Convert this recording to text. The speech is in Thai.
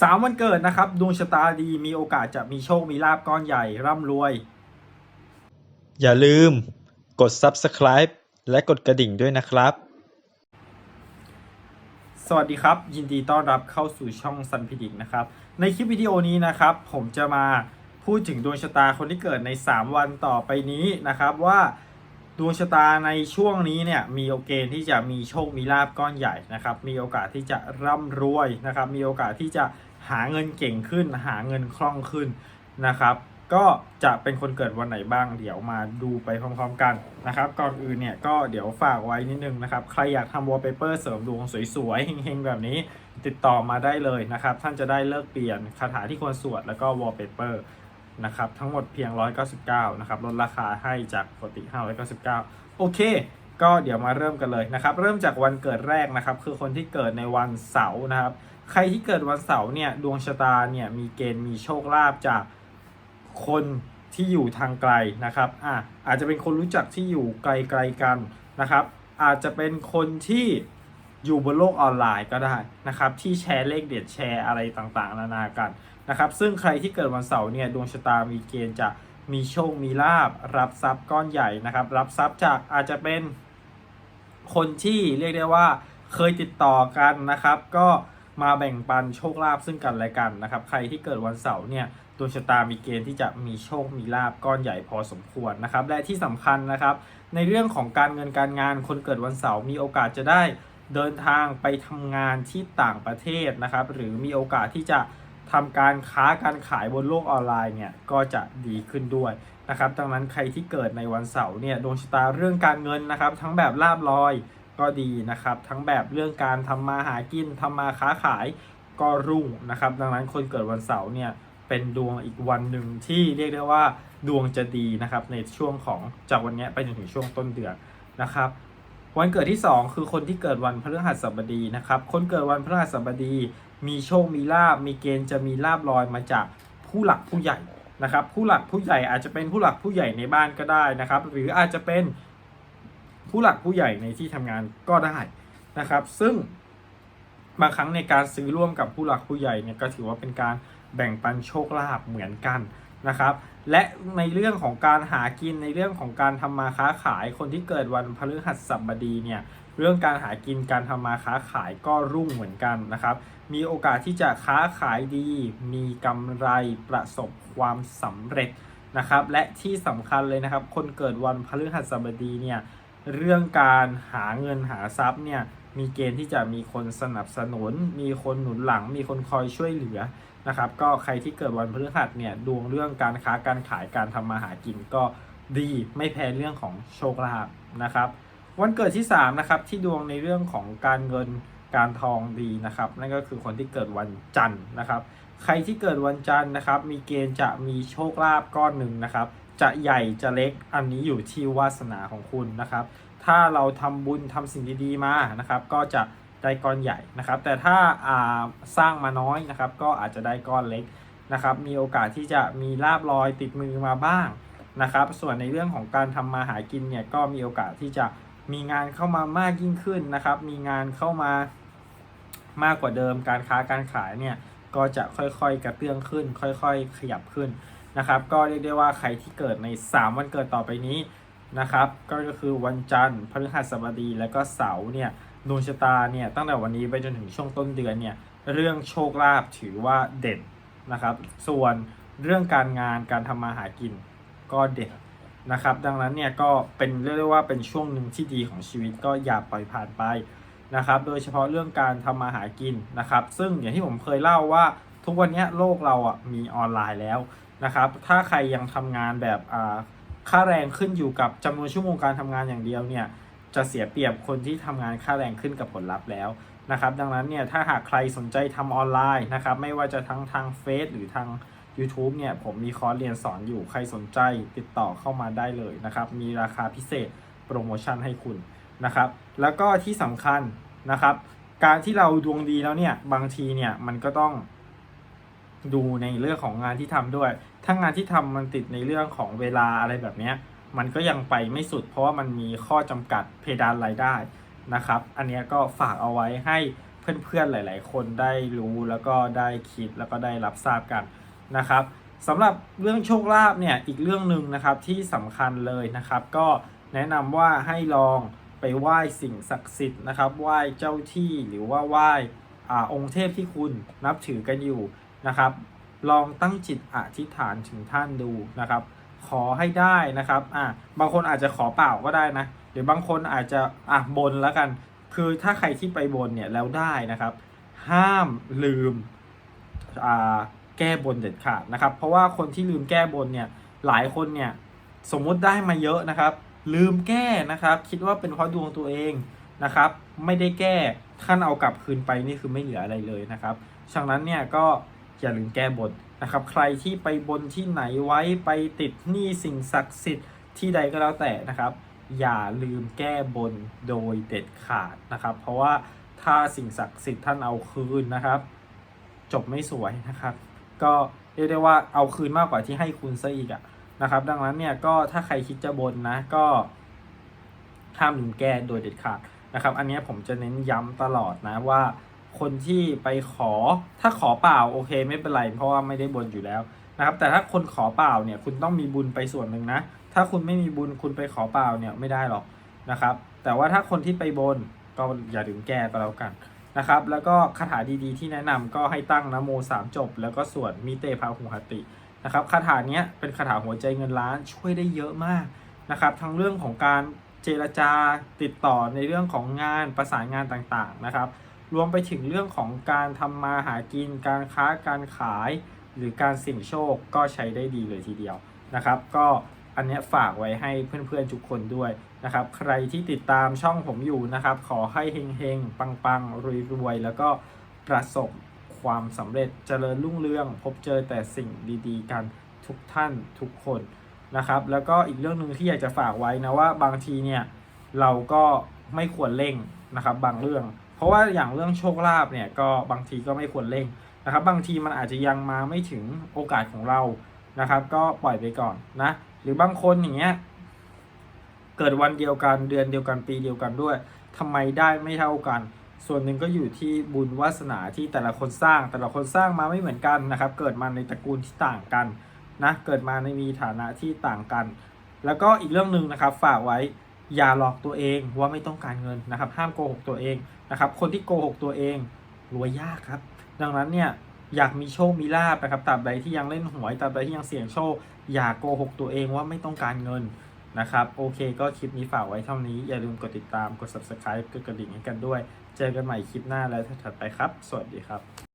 สามวันเกิดนะครับดวงชะตาดีมีโอกาสจะมีโชคมีลาบก้อนใหญ่ร่ำรวย อย่าลืมกด subscribe และกดกระดิ่งด้วยนะครับ สวัสดีครับ ยินดีต้อนรับเข้าสู่ช่องซันพิดิกนะครับ ในคลิปวิดีโอนี้นะครับ ผมจะมาพูดถึงดวงชะตาคนที่เกิดใน 3 วันต่อไปนี้นะครับว่า ดวงชะตาในช่วงนี้เนี่ยมีโอกาสที่จะมีโชคมีลาบก้อนใหญ่นะครับ มีโอกาสที่จะร่ำรวยนะครับ มีโอกาสที่จะหาเงินเก่งขึ้น หาเงินคล่องขึ้นนะครับ ก็จะเป็นคนเกิดวันไหนบ้าง เดี๋ยวมาดูไปพร้อมๆกันนะครับ ก่อนอื่นเนี่ยก็เดี๋ยวฝากไว้นิดนึงนะครับ ใครอยากทำวอลเปเปอร์เสริมดวงสวยๆเฮงๆแบบนี้ติดต่อมาได้เลยนะครับ ท่านจะได้เลิกเปลี่ยนคาถาที่ควรสวดแล้วก็วอลเปเปอร์ นะครับทั้งหมดเพียง 199นะครับลดราคาให้จากปกติ 599 โอเค ก็เดี๋ยวมาเริ่มกันเลยนะครับ เริ่มจากวันเกิดแรกนะครับ คือคนที่เกิดในวันเสาร์นะครับ ใครที่เกิดวันเสาร์เนี่ยดวงชะตาเนี่ยมีเกณฑ์มีโชคลาภจากคนที่อยู่ทางไกลนะครับอะอาจจะเป็นคนรู้จักที่อยู่ไกลๆกันนะครับ อาจจะเป็นคนที่อยู่บนโลกออนไลน์ก็ได้นะครับ ที่แชร์เลขเด็ดแชร์อะไรต่างๆ นานากัน นะครับซึ่งใครที่เกิดวันเสาร์เนี่ยดวงชะตามีเกณฑ์จะมีโชคมีลาบรับทรัพย์ก้อนใหญ่นะครับ รับทรัพย์จากอาจจะเป็นคนที่เรียกได้ว่าเคยติดต่อกันนะครับ ก็มาแบ่งปันโชคลาภซึ่งกันและกันนะครับ ใครที่เกิดวันเสาร์เนี่ยดวงชะตามีเกณฑ์ที่จะมีโชคมีลาบก้อนใหญ่พอสมควรนะครับ และที่สำคัญนะครับ ในเรื่องของการเงินการงานคนเกิดวันเสาร์มีโอกาสจะได้เดินทางไปทำงานที่ต่างประเทศนะครับ หรือมีโอกาสที่จะ ทำการค้าการขายบนโลกออนไลน์เนี่ยก็จะดีขึ้นด้วยนะครับดังนั้นใครที่เกิดในวันเสาร์เนี่ยดวงชะตาเรื่องการเงินนะครับ ทั้งแบบลาบลอยก็ดีนะครับ ทั้งแบบเรื่องการทำมาหากินทำมาค้าขายก็รุ่งนะครับ ดังนั้นคนเกิดวันเสาร์เนี่ยเป็นดวงอีกวันหนึ่งที่เรียกได้ว่าดวงจะดีนะครับในช่วงของจากวันนี้ไปจนถึงช่วงต้นเดือนนะครับ วันเกิดที่ 2 คือคนที่เกิดวันพฤหัสบดีนะครับ คนเกิดวันพฤหัสบดี มีโชคมีลาบมีเกณฑ์จะมีลาบลอยมาจากผู้หลักผู้ใหญ่นะครับ ผู้หลักผู้ใหญ่อาจจะเป็นผู้หลักผู้ใหญ่ในบ้านก็ได้นะครับ หรืออาจจะเป็นผู้หลักผู้ใหญ่ในที่ทำงานก็ได้นะครับ ซึ่งบางครั้งในการซื้อร่วมกับผู้หลักผู้ใหญ่เนี่ยก็ถือว่าเป็นการแบ่งปันโชคลาภเหมือนกันนะครับ และในเรื่องของการหากินในเรื่องของการทำมาค้าขายคนที่เกิดวันพฤหัสบดีเนี่ยเรื่องการหากินการทำมาค้าขายก็รุ่งเหมือนกันนะครับ มีโอกาสที่จะค้าขายดี มีกำไรประสบความสำเร็จนะครับ และที่สำคัญเลยนะครับ คนเกิดวันพฤหัสบดีเนี่ยเรื่องการหาเงินหาทรัพย์เนี่ยมีเกณฑ์ที่จะมีคนสนับสนุน มีคนหนุนหลัง มีคนคอยช่วยเหลือ นะครับก็ใครที่เกิดวันพฤหัสเนี่ยดวงเรื่องการค้าการขายการทำมาหากินก็ดีไม่แพ้เรื่องของโชคลาภนะครับวันเกิดที่3นะครับที่ดวงในเรื่องของการเงินการทองดีนะครับนั่นก็คือคนที่เกิดวันจันทร์นะครับ ใครที่เกิดวันจันทร์นะครับ มีเกณฑ์จะมีโชคลาภก้อนหนึ่งนะครับ จะใหญ่จะเล็กอันนี้อยู่ที่วาสนาของคุณนะครับ ถ้าเราทำบุญทำสิ่งดีๆมานะครับ ก็จะ ได้ก้อนใหญ่นะครับ แต่ถ้าาสร้างมาน้อยนะครับ ก็อาจจะได้ก้อนเล็กนะครับ มีโอกาสที่จะมีลาบลอยติดมือมาบ้างนะครับ ส่วนในเรื่องของการทำมาหากินเนี่ยก็มีโอกาสที่จะมีงานเข้ามามากยิ่งขึ้นนะครับ มีงานเข้ามามากกว่าเดิม การค้าการขายเนี่ยก็จะค่อยๆกระเตื้องขึ้น ค่อย ๆ ขยับขึ้นนะครับ ก็เรียกได้ว่าใครที่เกิดใน 3 วันเกิดต่อไปนี้ นะครับก็คือวันจันทร์พฤหัสบดีและก็เสาร์เนี่ยดวงชะตาเนี่ยตั้งแต่วันนี้ไปจนถึงช่วงต้นเดือนเนี่ยเรื่องโชคลาภถือว่าเด่นนะครับ ส่วนเรื่องการงานการทำมาหากินก็เด่นนะครับ ดังนั้นเนี่ยก็เป็นเรียกได้ว่าเป็นช่วงหนึ่งที่ดีของชีวิตก็อย่าปล่อยผ่านไปนะครับ โดยเฉพาะเรื่องการทำมาหากินนะครับ ซึ่งอย่างที่ผมเคยเล่าว่าทุกวันนี้โลกเราอะมีออนไลน์แล้วนะครับ ถ้าใครยังทำงานแบบอ่า ค่าแรงขึ้นอยู่กับจำนวนชั่วโมงการทำงานอย่างเดียวเนี่ยจะเสียเปรียบคนที่ทำงานค่าแรงขึ้นกับผลลัพธ์แล้วนะครับ ดังนั้นเนี่ยถ้าหากใครสนใจทำออนไลน์นะครับ ไม่ว่าจะทั้งทางเฟซหรือทาง YouTube เนี่ยผมมีคอร์สเรียนสอนอยู่ใครสนใจติดต่อเข้ามาได้เลยนะครับ มีราคาพิเศษโปรโมชั่นให้คุณนะครับ แล้วก็ที่สำคัญนะครับ การที่เราดวงดีแล้วเนี่ยบางทีเนี่ยมันก็ต้องดูในเรื่องของงานที่ทำด้วย ถ้างานที่ทำมันติดในเรื่องของเวลาอะไรแบบเนี้ยมันก็ยังไปไม่สุด เพราะว่ามันมีข้อจำกัดเพดานรายได้นะครับ อันนี้ก็ฝากเอาไว้ให้เพื่อนๆหลาย ๆ คนได้รู้แล้วก็ได้คิดแล้วก็ได้รับทราบกันนะครับสำหรับเรื่องโชคลาภเนี่ยอีกเรื่องหนึ่งนะครับที่สำคัญเลยนะครับ ก็แนะนำว่าให้ลองไปไหว้สิ่งศักดิ์สิทธิ์นะครับไหว้เจ้าที่หรือว่าไหว้อาองค์เทพที่คุณนับถือกันอยู่นะครับ ลองตั้งจิตอธิษฐานถึงท่านดูนะครับ ขอให้ได้นะครับอะบางคนอาจจะขอเปล่าก็ได้นะหรือบางคนอาจจะอะบนแล้วกัน คือถ้าใครที่ไปบนเนี่ยแล้วได้นะครับ ห้ามลืมอ่าแก้บนเด็ดขาดนะครับ เพราะว่าคนที่ลืมแก้บนเนี่ยหลายคนเนี่ยสมมุติได้มาเยอะนะครับ ลืมแก้นะครับ คิดว่าเป็นเพราะดวงตัวเองนะครับ ไม่ได้แก้ท่านเอากลับคืนไปนี่คือไม่เหลืออะไรเลยนะครับฉะนั้นเนี่ยก็ อย่าลืมแก้บนนะครับ ใครที่ไปบนที่ไหนไว้ไปติดหนี้สิ่งศักดิ์สิทธิ์ที่ใดก็แล้วแต่นะครับ อย่าลืมแก้บนโดยเด็ดขาดนะครับ เพราะว่าถ้าสิ่งศักดิ์สิทธิ์ท่านเอาคืนนะครับ จบไม่สวยนะครับ ก็เรียกได้ว่าเอาคืนมากกว่าที่ให้คุณซะอีกอะนะครับ ดังนั้นเนี่ยก็ถ้าใครคิดจะบนนะก็ห้ามลืมแก้โดยเด็ดขาดนะครับ อันนี้ผมจะเน้นย้ำตลอดนะว่า คนที่ไปขอถ้าขอเปล่าโอเคไม่เป็นไร เพราะว่าไม่ได้บนอยู่แล้วนะครับ แต่ถ้าคนขอเปล่าเนี่ยคุณต้องมีบุญไปส่วนหนึ่งนะ ถ้าคุณไม่มีบุญคุณไปขอเปล่าเนี่ยไม่ได้หรอกนะครับ แต่ว่าถ้าคนที่ไปบนก็อย่าลืมแก้ก็แล้วกันนะครับ แล้วก็คาถาดีๆ ที่แนะนำก็ให้ตั้งนะโมสามจบ แล้วก็สวดมิเตพาหุหตินะครับคาถาเนี้ยเป็นคาถาหัวใจเงินล้านช่วยได้เยอะมากนะครับ ทั้งเรื่องของการเจรจาติดต่อในเรื่องของงานประสานงานต่างๆนะครับ รวมไปถึงเรื่องของการทำมาหากิน การค้าการขาย หรือการเสี่ยงโชคก็ใช้ได้ดีเลยทีเดียวนะครับ ก็อันนี้ฝากไว้ให้เพื่อนๆทุกคนด้วยนะครับ ใครที่ติดตามช่องผมอยู่นะครับ ขอให้เฮงๆ ปังๆ รวยๆ แล้วก็ประสบความสำเร็จเจริญรุ่งเรือง พบเจอแต่สิ่งดีๆ กันทุกท่านทุกคนนะครับ แล้วก็อีกเรื่องหนึ่งที่อยากจะฝากไว้นะว่าบางทีเนี่ยเราก็ไม่ควรเร่งนะครับบางเรื่อง เพราะว่าอย่างเรื่องโชคลาภเนี่ยก็บางทีก็ไม่ควรเร่งนะครับ บางทีมันอาจจะยังมาไม่ถึงโอกาสของเรานะครับ ก็ปล่อยไปก่อนนะ หรือบางคนอย่างเงี้ยเกิดวันเดียวกันเดือนเดียวกันปีเดียวกันด้วยทำไมได้ไม่เท่ากัน ส่วนหนึ่งก็อยู่ที่บุญวาสนาที่แต่ละคนสร้าง แต่ละคนสร้างมาไม่เหมือนกันนะครับ เกิดมาในตระกูลที่ต่างกันนะเกิดมาในมีฐานะที่ต่างกัน แล้วก็อีกเรื่องหนึ่งนะครับฝากไว้ อย่าหลอกตัวเองว่าไม่ต้องการเงินนะครับ ห้ามโกหกตัวเองนะครับ คนที่โกหกตัวเองรวยยากครับ ดังนั้นเนี่ยอยากมีโชคมีลาบนะครับตราบใดที่ยังเล่นหวยตราบใดที่ยังเสี่ยงโชค อย่าโกหกตัวเองว่าไม่ต้องการเงินนะครับ โอเคก็คลิปนี้ฝากไว้เท่านี้ อย่าลืมกดติดตามกด subscribe กดกระดิ่งให้กันด้วย เจอกันใหม่คลิปหน้าแล้วถัดไปครับ สวัสดีครับ